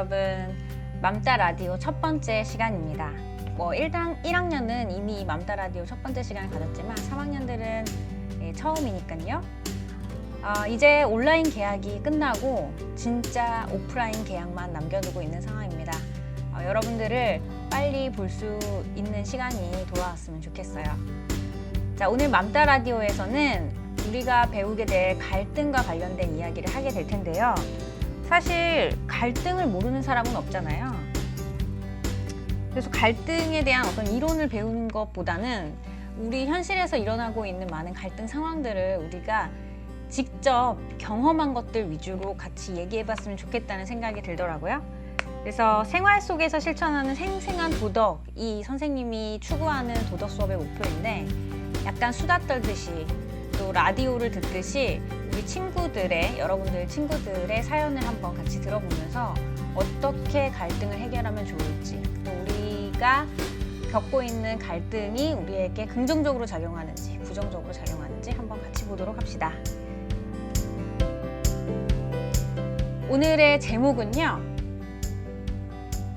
여러분 맘따 라디오 첫 번째 시간입니다. 뭐 1당 1학년은 이미 맘따 라디오 첫 번째 시간을 가졌지만 3학년들은 예, 처음이니까요. 아, 이제 온라인 계약이 끝나고 진짜 오프라인 계약만 남겨두고 있는 상황입니다. 어, 여러분들을 빨리 볼 수 있는 시간이 돌아왔으면 좋겠어요. 자, 오늘 맘따 라디오에서는 우리가 배우게 될 갈등과 관련된 이야기를 하게 될 텐데요. 사실 갈등을 모르는 사람은 없잖아요. 그래서 갈등에 대한 어떤 이론을 배우는 것보다는 우리 현실에서 일어나고 있는 많은 갈등 상황들을 우리가 직접 경험한 것들 위주로 같이 얘기해 봤으면 좋겠다는 생각이 들더라고요. 그래서 생활 속에서 실천하는 생생한 도덕, 이 선생님이 추구하는 도덕 수업의 목표인데 약간 수다 떨듯이 또 라디오를 듣듯이 우리 친구들의 여러분들 친구들의 사연을 한번 같이 들어보면서 어떻게 갈등을 해결하면 좋을지 또 우리가 겪고 있는 갈등이 우리에게 긍정적으로 작용하는지 부정적으로 작용하는지 한번 같이 보도록 합시다. 오늘의 제목은요.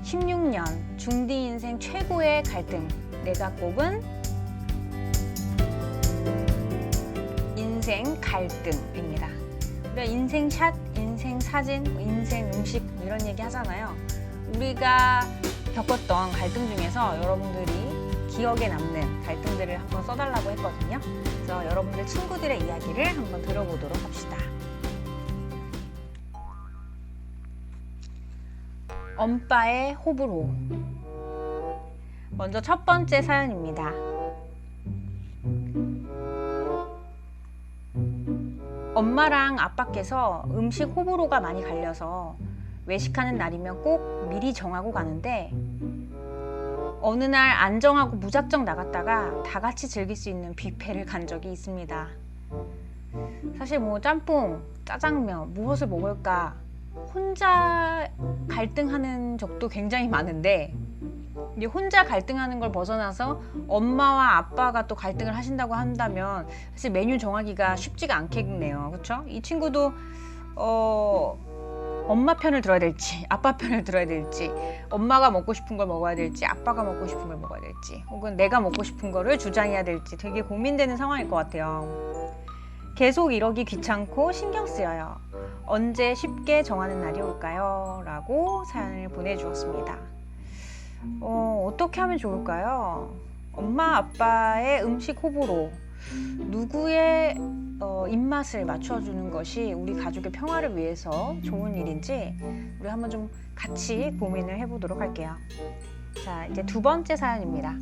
16년 중디 인생 최고의 갈등 내가 꼽은 인생 갈등입니다. 우리가 인생 샷, 인생 사진, 뭐 인생 음식 뭐 이런 얘기 하잖아요. 우리가 겪었던 갈등 중에서 여러분들이 기억에 남는 갈등들을 한번 써달라고 했거든요. 그래서 여러분들 친구들의 이야기를 한번 들어보도록 합시다. 엄빠의 호불호. 먼저 첫 번째 사연입니다. 엄마랑 아빠께서 음식 호불호가 많이 갈려서 외식하는 날이면 꼭 미리 정하고 가는데 어느 날 안 정하고 무작정 나갔다가 다 같이 즐길 수 있는 뷔페를 간 적이 있습니다. 사실 뭐 짬뽕, 짜장면 무엇을 먹을까 혼자 갈등하는 적도 굉장히 많은데 이제 혼자 갈등하는 걸 벗어나서 엄마와 아빠가 또 갈등을 하신다고 한다면 사실 메뉴 정하기가 쉽지가 않겠네요. 그렇죠? 이 친구도 어 엄마 편을 들어야 될지 아빠 편을 들어야 될지 엄마가 먹고 싶은 걸 먹어야 될지 아빠가 먹고 싶은 걸 먹어야 될지 혹은 내가 먹고 싶은 거를 주장해야 될지 되게 고민되는 상황일 것 같아요. 계속 이러기 귀찮고 신경 쓰여요. 언제 쉽게 정하는 날이 올까요? 라고 사연을 보내주었습니다. 어, 어떻게 하면 좋을까요? 엄마, 아빠의 음식 호불호. 누구의 어, 입맛을 맞춰주는 것이 우리 가족의 평화를 위해서 좋은 일인지 우리 한번 좀 같이 고민을 해보도록 할게요. 자, 이제 두 번째 사연입니다.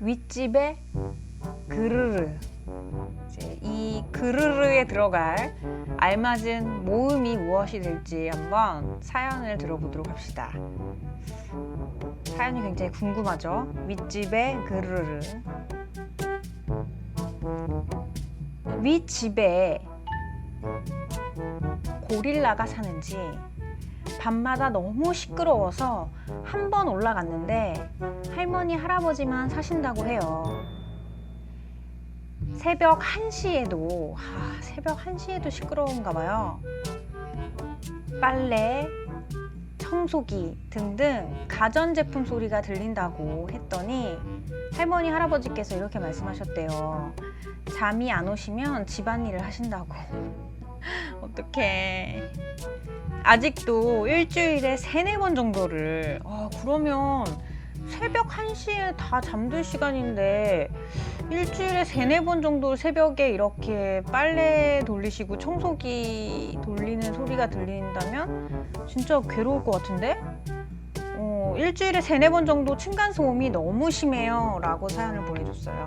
윗집에 그르르. 이제 이 그르르에 들어갈 알맞은 모음이 무엇이 될지 한번 사연을 들어보도록 합시다. 사연이 굉장히 궁금하죠? 윗집에 그르르. 윗집에 고릴라가 사는지 밤마다 너무 시끄러워서 한 번 올라갔는데 할머니 할아버지만 사신다고 해요. 새벽 1시에도 아, 새벽 1시에도 시끄러운가 봐요. 빨래, 청소기 등등 가전제품 소리가 들린다고 했더니 할머니 할아버지께서 이렇게 말씀하셨대요. 잠이 안 오시면 집안일을 하신다고. 어떡해. 아직도 일주일에 세네 번 정도를 아, 그러면 새벽 1시에 다 잠들 시간인데 일주일에 세네 번 정도 새벽에 이렇게 빨래 돌리시고 청소기 돌리는 소리가 들린다면 진짜 괴로울 것 같은데? 어, 일주일에 세네 번 정도 층간소음이 너무 심해요 라고 사연을 보내줬어요.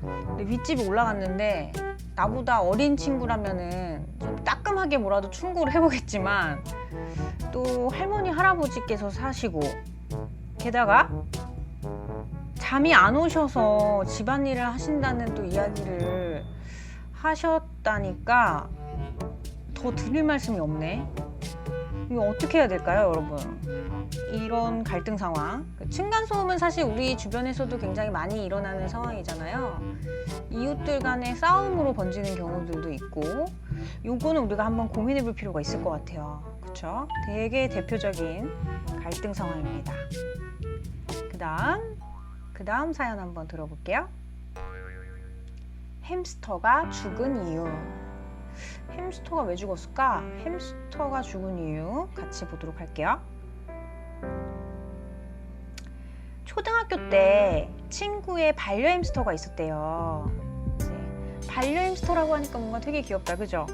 근데 윗집에 올라갔는데 나보다 어린 친구라면은 좀 따끔하게 뭐라도 충고를 해보겠지만 또 할머니 할아버지께서 사시고 게다가 잠이 안 오셔서 집안일을 하신다는 또 이야기를 하셨다니까 더 드릴 말씀이 없네. 이거 어떻게 해야 될까요, 여러분? 이런 갈등 상황. 그 층간소음은 사실 우리 주변에서도 굉장히 많이 일어나는 상황이잖아요. 이웃들 간의 싸움으로 번지는 경우들도 있고, 요거는 우리가 한번 고민해 볼 필요가 있을 것 같아요. 그쵸? 되게 대표적인 갈등 상황입니다. 그 다음, 그 다음 사연 한번 들어볼게요. 햄스터가 죽은 이유. 햄스터가 왜 죽었을까? 햄스터가 죽은 이유 같이 보도록 할게요. 초등학교 때 친구의 반려 햄스터가 있었대요. 이제 반려 햄스터라고 하니까 뭔가 되게 귀엽다, 그죠?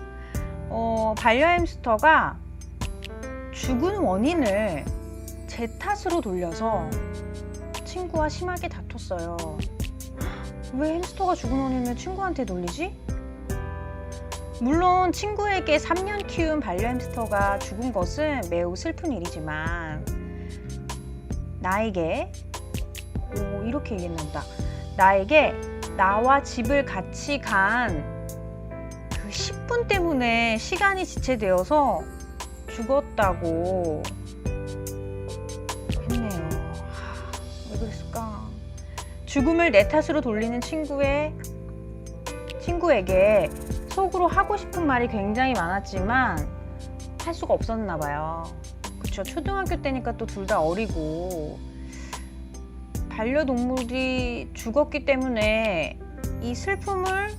어, 반려 햄스터가 죽은 원인을 제 탓으로 돌려서 친구와 심하게 다퉜어요. 왜 햄스터가 죽은 원인을 친구한테 돌리지? 물론 친구에게 3년 키운 반려 햄스터가 죽은 것은 매우 슬픈 일이지만 나에게 오, 이렇게 얘기했나 보다. 나에게 나와 집을 같이 간 그 10분 때문에 시간이 지체되어서 죽었다고 그랬을까? 죽음을 내 탓으로 돌리는 친구의 친구에게 속으로 하고 싶은 말이 굉장히 많았지만 할 수가 없었나 봐요. 그쵸. 초등학교 때니까 또 둘 다 어리고 반려동물이 죽었기 때문에 이 슬픔을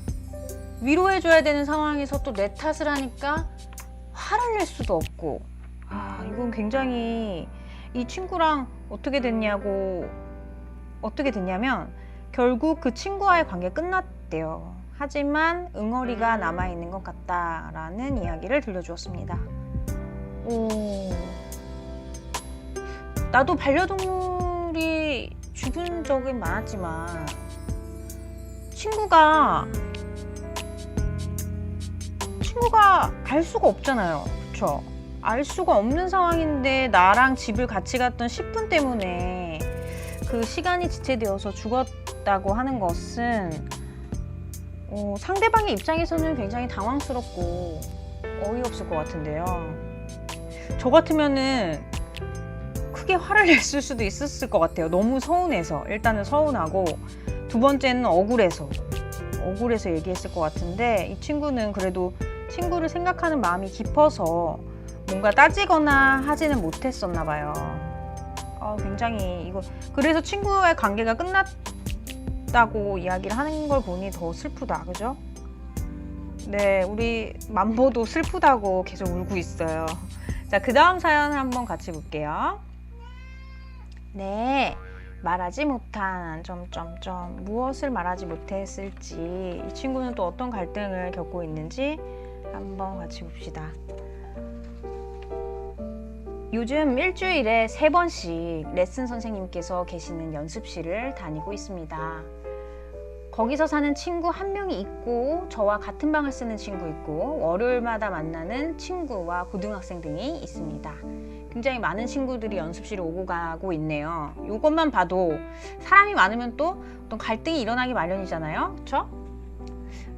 위로해줘야 되는 상황에서 또 내 탓을 하니까 화를 낼 수도 없고 아 이건 굉장히 이 친구랑 어떻게 됐냐고 어떻게 됐냐면 결국 그 친구와의 관계 끝났대요. 하지만 응어리가 남아있는 것 같다라는 이야기를 들려주었습니다. 오, 나도 반려동물이 죽은 적이 많았지만 친구가 친구가 갈 수가 없잖아요. 그쵸? 알 수가 없는 상황인데 나랑 집을 같이 갔던 10분 때문에 그 시간이 지체되어서 죽었다고 하는 것은 어, 상대방의 입장에서는 굉장히 당황스럽고 어이없을 것 같은데요. 저 같으면은 크게 화를 냈을 수도 있었을 것 같아요. 너무 서운해서. 일단은 서운하고 두 번째는 억울해서. 억울해서 얘기했을 것 같은데 이 친구는 그래도 친구를 생각하는 마음이 깊어서 뭔가 따지거나 하지는 못했었나 봐요. 아, 굉장히 이거 그래서 친구와의 관계가 끝났다고 이야기를 하는 걸 보니 더 슬프다, 그죠? 네, 우리 만보도 슬프다고 계속 울고 있어요. 자, 그 다음 사연 한번 같이 볼게요. 네, 말하지 못한 점점점 무엇을 말하지 못했을지 이 친구는 또 어떤 갈등을 겪고 있는지 한번 같이 봅시다. 요즘 일주일에 세 번씩 레슨 선생님께서 계시는 연습실을 다니고 있습니다. 거기서 사는 친구 한 명이 있고 저와 같은 방을 쓰는 친구 있고 월요일마다 만나는 친구와 고등학생 등이 있습니다. 굉장히 많은 친구들이 연습실에 오고 가고 있네요. 이것만 봐도 사람이 많으면 또 어떤 갈등이 일어나기 마련이잖아요. 그렇죠?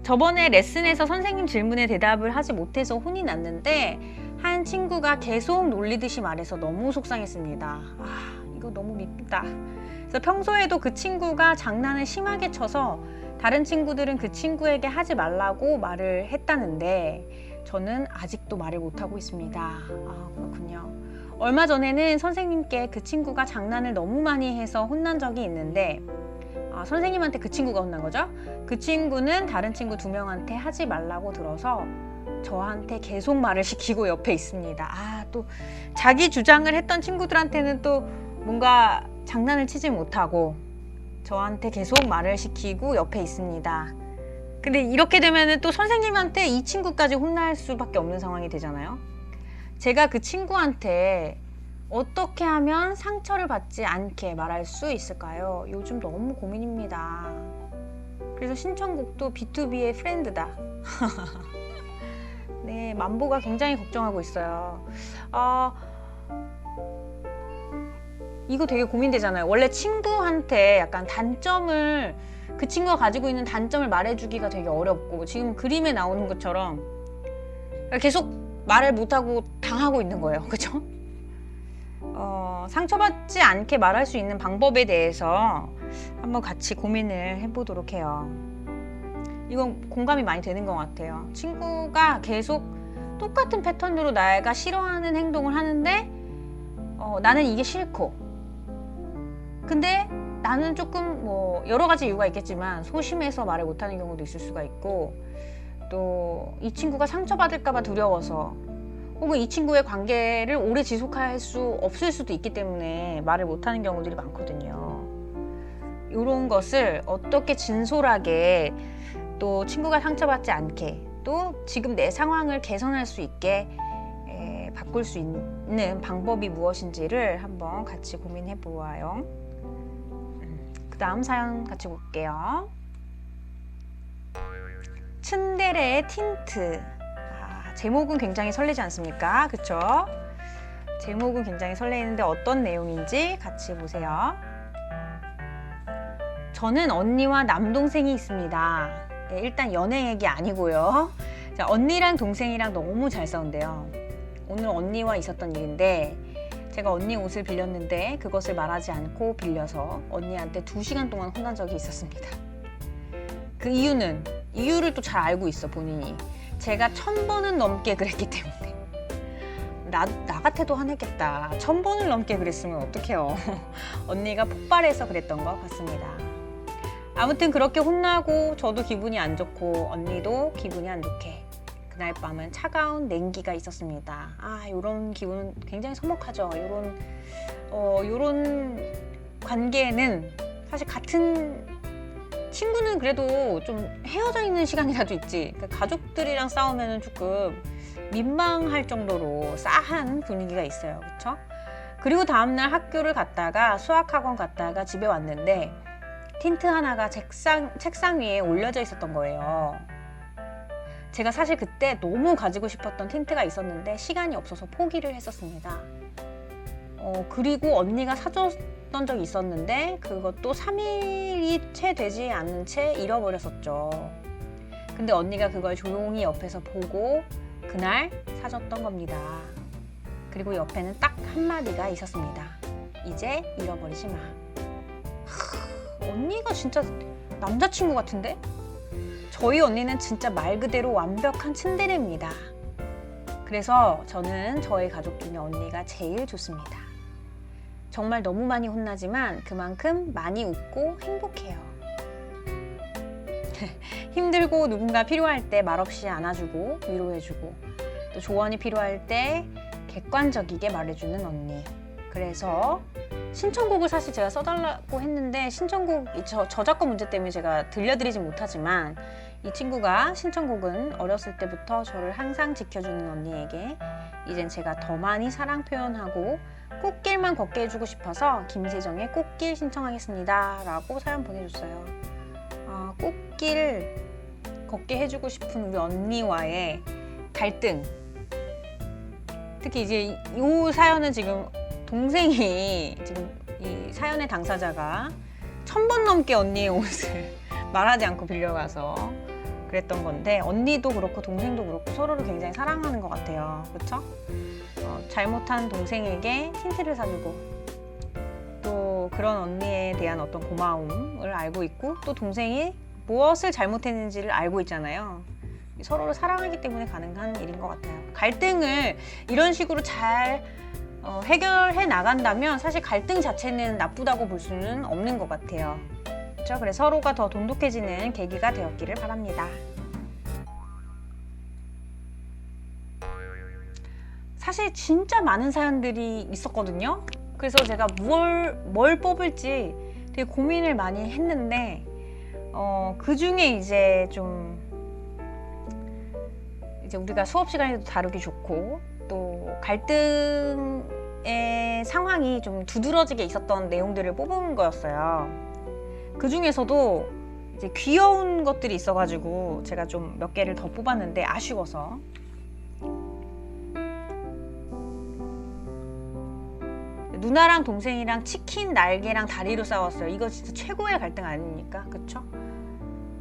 저번에 레슨에서 선생님 질문에 대답을 하지 못해서 혼이 났는데 한 친구가 계속 놀리듯이 말해서 너무 속상했습니다. 아, 이거 너무 밉다. 그래서 평소에도 그 친구가 장난을 심하게 쳐서 다른 친구들은 그 친구에게 하지 말라고 말을 했다는데 저는 아직도 말을 못하고 있습니다. 아, 그렇군요. 얼마 전에는 선생님께 그 친구가 장난을 너무 많이 해서 혼난 적이 있는데 아, 선생님한테 그 친구가 혼난 거죠. 그 친구는 다른 친구 두 명한테 하지 말라고 들어서 저한테 계속 말을 시키고 옆에 있습니다. 아, 또 자기 주장을 했던 친구들한테는 또 뭔가 장난을 치지 못하고 저한테 계속 말을 시키고 옆에 있습니다. 근데 이렇게 되면은 또 선생님한테 이 친구까지 혼날 수밖에 없는 상황이 되잖아요. 제가 그 친구한테 어떻게 하면 상처를 받지 않게 말할 수 있을까요? 요즘 너무 고민입니다. 그래서 신청곡도 B2B의 프렌드다. 네, 만보가 굉장히 걱정하고 있어요. 아, 이거 되게 고민되잖아요. 원래 친구한테 약간 단점을 그 친구가 가지고 있는 단점을 말해주기가 되게 어렵고 지금 그림에 나오는 것처럼 계속 말을 못하고 다 당하고 있는 거예요. 그죠? 어, 상처받지 않게 말할 수 있는 방법에 대해서 한번 같이 고민을 해보도록 해요. 이건 공감이 많이 되는 것 같아요. 친구가 계속 똑같은 패턴으로 내가 싫어하는 행동을 하는데 어, 나는 이게 싫고 근데 나는 조금 뭐 여러 가지 이유가 있겠지만 소심해서 말을 못하는 경우도 있을 수가 있고 또 이 친구가 상처받을까봐 두려워서 혹은 이 친구의 관계를 오래 지속할 수 없을 수도 있기 때문에 말을 못하는 경우들이 많거든요. 이런 것을 어떻게 진솔하게 또 친구가 상처받지 않게 또 지금 내 상황을 개선할 수 있게 에, 바꿀 수 있는 방법이 무엇인지를 한번 같이 고민해 보아요. 그 다음 사연 같이 볼게요. 츤데레의 틴트. 아, 제목은 굉장히 설레지 않습니까? 그쵸? 제목은 굉장히 설레이는데 어떤 내용인지 같이 보세요. 저는 언니와 남동생이 있습니다. 네, 일단 연애 얘기 아니고요. 자, 언니랑 동생이랑 너무 잘 싸운대요. 오늘 언니와 있었던 일인데 제가 언니 옷을 빌렸는데 그것을 말하지 않고 빌려서 언니한테 두 시간 동안 혼난 적이 있었습니다. 그 이유는 이유를 또 잘 알고 있어 본인이. 제가 천 번은 넘게 그랬기 때문에. 나, 나 같아도 화냈겠다. 천 번을 넘게 그랬으면 어떡해요. 언니가 폭발해서 그랬던 것 같습니다. 아무튼 그렇게 혼나고 저도 기분이 안 좋고 언니도 기분이 안 좋게 그날 밤은 차가운 냉기가 있었습니다. 아, 요런 기분은 굉장히 서먹하죠. 요런 어, 요런 관계는 사실 같은 친구는 그래도 좀 헤어져 있는 시간이라도 있지. 그러니까 가족들이랑 싸우면은 조금 민망할 정도로 싸한 분위기가 있어요. 그렇죠? 그리고 다음날 학교를 갔다가 수학학원 갔다가 집에 왔는데 틴트 하나가 책상, 책상 위에 올려져 있었던 거예요. 제가 사실 그때 너무 가지고 싶었던 틴트가 있었는데 시간이 없어서 포기를 했었습니다. 어, 그리고 언니가 사줬던 적이 있었는데 그것도 3일이 채 되지 않은 채 잃어버렸었죠. 근데 언니가 그걸 조용히 옆에서 보고 그날 사줬던 겁니다. 그리고 옆에는 딱 한마디가 있었습니다. 이제 잃어버리지 마. 하, 언니가 진짜 남자친구 같은데? 저희 언니는 진짜 말 그대로 완벽한 츤데레입니다. 그래서 저는 저희 가족 중에 언니가 제일 좋습니다. 정말 너무 많이 혼나지만 그만큼 많이 웃고 행복해요. 힘들고 누군가 필요할 때 말없이 안아주고 위로해주고 또 조언이 필요할 때 객관적이게 말해주는 언니. 그래서 신청곡을 사실 제가 써달라고 했는데 신청곡 저, 저작권 문제 때문에 제가 들려드리지 못하지만 이 친구가 신청곡은 어렸을 때부터 저를 항상 지켜주는 언니에게 이젠 제가 더 많이 사랑 표현하고 꽃길만 걷게 해주고 싶어서 김세정의 꽃길 신청하겠습니다 라고 사연 보내줬어요. 아, 꽃길 걷게 해주고 싶은 우리 언니와의 갈등. 특히 이제 이 사연은 지금 동생이 지금 이 사연의 당사자가 천 번 넘게 언니의 옷을 말하지 않고 빌려가서 그랬던 건데 언니도 그렇고 동생도 그렇고 서로를 굉장히 사랑하는 것 같아요. 그렇죠? 어, 잘못한 동생에게 틴트를 사주고 또 그런 언니에 대한 어떤 고마움을 알고 있고 또 동생이 무엇을 잘못했는지를 알고 있잖아요. 서로를 사랑하기 때문에 가능한 일인 것 같아요. 갈등을 이런 식으로 잘 어, 해결해 나간다면 사실 갈등 자체는 나쁘다고 볼 수는 없는 것 같아요. 그렇죠? 그래서 서로가 더 돈독해지는 계기가 되었기를 바랍니다. 사실 진짜 많은 사연들이 있었거든요. 그래서 제가 뭘, 뭘 뽑을지 되게 고민을 많이 했는데, 어, 그 중에 이제 좀, 이제 우리가 수업 시간에도 다루기 좋고, 또 갈등의 상황이 좀 두드러지게 있었던 내용들을 뽑은 거였어요. 그 중에서도 이제 귀여운 것들이 있어가지고 제가 좀 몇 개를 더 뽑았는데 아쉬워서 누나랑 동생이랑 치킨 날개랑 다리로 싸웠어요. 이거 진짜 최고의 갈등 아닙니까? 그쵸?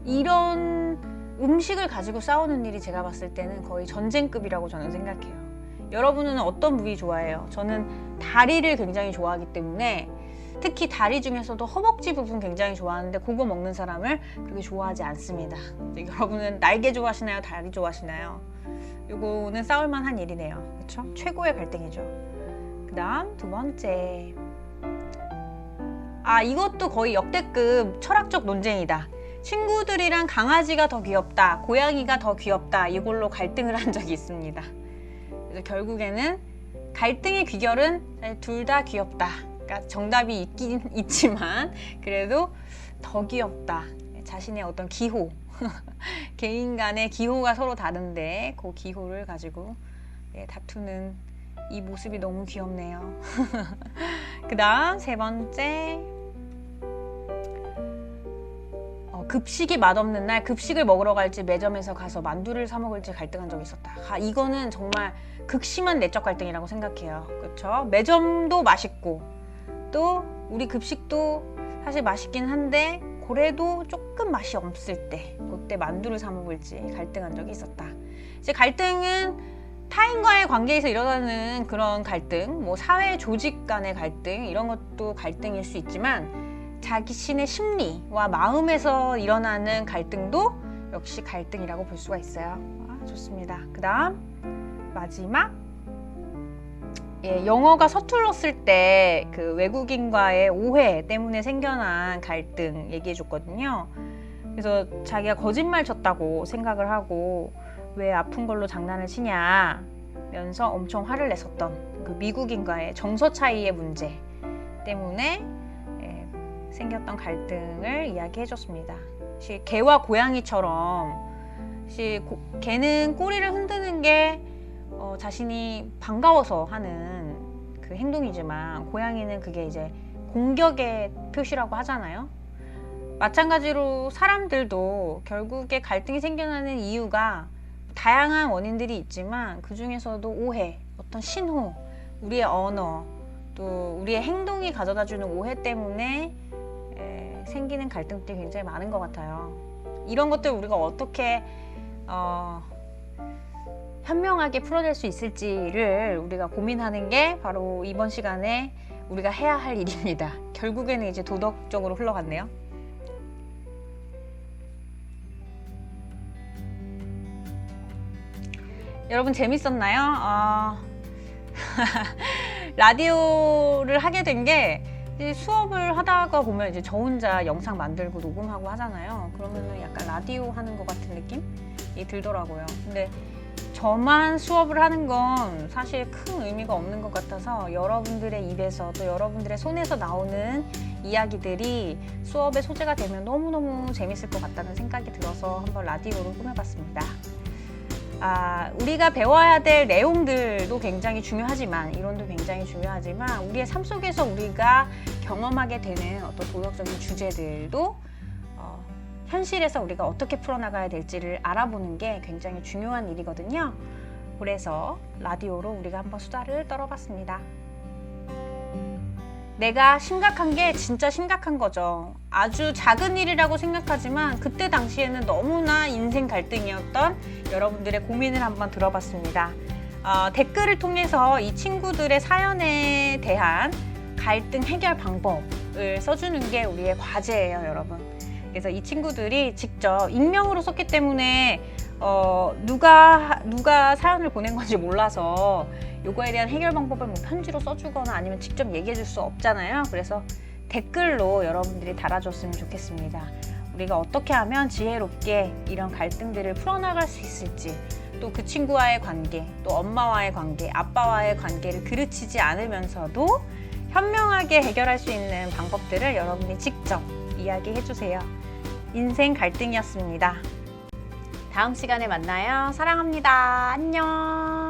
이런 음식을 가지고 싸우는 일이 제가 봤을 때는 거의 전쟁급이라고 저는 생각해요. 여러분은 어떤 부위 좋아해요? 저는 다리를 굉장히 좋아하기 때문에 특히 다리 중에서도 허벅지 부분 굉장히 좋아하는데 그거 먹는 사람을 그렇게 좋아하지 않습니다. 여러분은 날개 좋아하시나요? 다리 좋아하시나요? 요거는 싸울만한 일이네요. 그렇죠? 최고의 갈등이죠. 그 다음 두 번째. 아 이것도 거의 역대급 철학적 논쟁이다. 친구들이랑 강아지가 더 귀엽다, 고양이가 더 귀엽다 이걸로 갈등을 한 적이 있습니다. 그래서 결국에는 갈등의 귀결은 둘 다 귀엽다. 그러니까 정답이 있긴 있지만 그래도 더 귀엽다. 자신의 어떤 기호, 개인 간의 기호가 서로 다른데 그 기호를 가지고 예, 다투는 이 모습이 너무 귀엽네요. 그 다음 세 번째. 어, 급식이 맛없는 날 급식을 먹으러 갈지 매점에서 가서 만두를 사 먹을지 갈등한 적이 있었다. 아, 이거는 정말 극심한 내적 갈등이라고 생각해요. 그렇죠? 매점도 맛있고 또 우리 급식도 사실 맛있긴 한데 그래도 조금 맛이 없을 때 그때 만두를 사 먹을지 갈등한 적이 있었다. 이제 갈등은 타인과의 관계에서 일어나는 그런 갈등, 뭐 사회 조직 간의 갈등 이런 것도 갈등일 수 있지만 자신의 심리와 마음에서 일어나는 갈등도 역시 갈등이라고 볼 수가 있어요. 아, 좋습니다. 그다음 마지막 예, 영어가 서툴렀을 때 그 외국인과의 오해 때문에 생겨난 갈등 얘기해 줬거든요. 그래서 자기가 거짓말 쳤다고 생각을 하고 왜 아픈 걸로 장난을 치냐 면서 엄청 화를 냈었던 그 미국인과의 정서 차이의 문제 때문에 예, 생겼던 갈등을 이야기해 줬습니다. 개와 고양이처럼 개는 꼬리를 흔드는 게 어, 자신이 반가워서 하는 그 행동이지만 고양이는 그게 이제 공격의 표시라고 하잖아요. 마찬가지로 사람들도 결국에 갈등이 생겨나는 이유가 다양한 원인들이 있지만 그 중에서도 오해, 어떤 신호, 우리의 언어, 또 우리의 행동이 가져다주는 오해 때문에 에, 생기는 갈등들이 굉장히 많은 것 같아요. 이런 것들 우리가 어떻게 어, 현명하게 풀어낼 수 있을지를 우리가 고민하는 게 바로 이번 시간에 우리가 해야 할 일입니다. 결국에는 이제 도덕적으로 흘러갔네요. 여러분 재밌었나요? 어... 라디오를 하게 된 게 수업을 하다가 보면 이제 저 혼자 영상 만들고 녹음하고 하잖아요. 그러면은 약간 라디오 하는 것 같은 느낌이 들더라고요. 근데 저만 수업을 하는 건 사실 큰 의미가 없는 것 같아서 여러분들의 입에서 또 여러분들의 손에서 나오는 이야기들이 수업의 소재가 되면 너무너무 재밌을 것 같다는 생각이 들어서 한번 라디오로 꾸며봤습니다. 아, 우리가 배워야 될 내용들도 굉장히 중요하지만 이론도 굉장히 중요하지만 우리의 삶 속에서 우리가 경험하게 되는 어떤 도덕적인 주제들도 어, 현실에서 우리가 어떻게 풀어나가야 될지를 알아보는 게 굉장히 중요한 일이거든요. 그래서 라디오로 우리가 한번 수다를 떨어봤습니다. 내가 심각한 게 진짜 심각한 거죠. 아주 작은 일이라고 생각하지만 그때 당시에는 너무나 인생 갈등이었던 여러분들의 고민을 한번 들어봤습니다. 어, 댓글을 통해서 이 친구들의 사연에 대한 갈등 해결 방법을 써주는 게 우리의 과제예요, 여러분. 그래서 이 친구들이 직접 익명으로 썼기 때문에 어, 누가 누가 사연을 보낸 건지 몰라서 요거에 대한 해결 방법을 뭐 편지로 써주거나 아니면 직접 얘기해 줄 수 없잖아요. 그래서 댓글로 여러분들이 달아줬으면 좋겠습니다. 우리가 어떻게 하면 지혜롭게 이런 갈등들을 풀어나갈 수 있을지 또 그 친구와의 관계, 또 엄마와의 관계, 아빠와의 관계를 그르치지 않으면서도 현명하게 해결할 수 있는 방법들을 여러분이 직접 이야기해 주세요. 인생 갈등이었습니다. 다음 시간에 만나요. 사랑합니다. 안녕.